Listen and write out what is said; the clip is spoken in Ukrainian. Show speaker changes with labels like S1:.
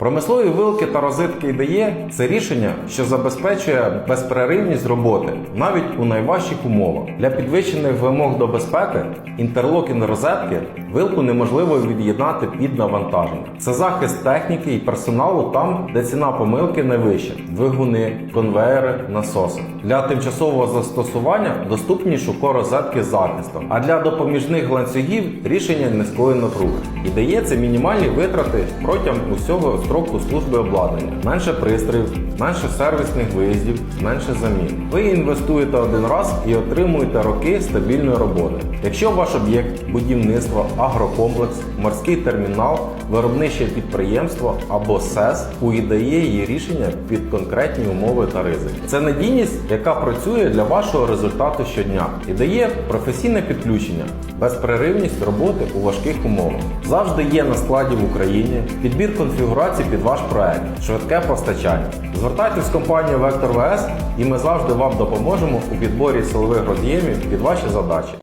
S1: Промислові вилки та розетки ідеє це рішення, що забезпечує безперервність роботи навіть у найважчих умовах. Для підвищених вимог до безпеки інтерлокінг розетки вилку неможливо від'єднати під навантаження. Це захист техніки і персоналу там, де ціна помилки найвища: двигуни, конвеєри, насоси. Для тимчасового застосування доступні шуко розетки з захистом, а для допоміжних ланцюгів рішення низької напруги. І дає це мінімальні витрати протягом усього строку служби обладнання, менше пристроїв, менше сервісних виїздів, менше замін. Ви інвестуєте один раз і отримуєте роки стабільної роботи. Якщо ваш об'єкт будівництво, агрокомплекс, морський термінал, виробниче підприємство або СЕС, у її рішення під конкретні умови та ризики. Це надійність, яка працює для вашого результату щодня і дає професійне підключення, безперервність роботи у важких умовах. Завжди є на складі в Україні підбір конфігурацій під ваш проект, швидке постачання. Звертайтесь в компанію Vector VS і ми завжди вам допоможемо у підборі силових роз'ємів під ваші задачі.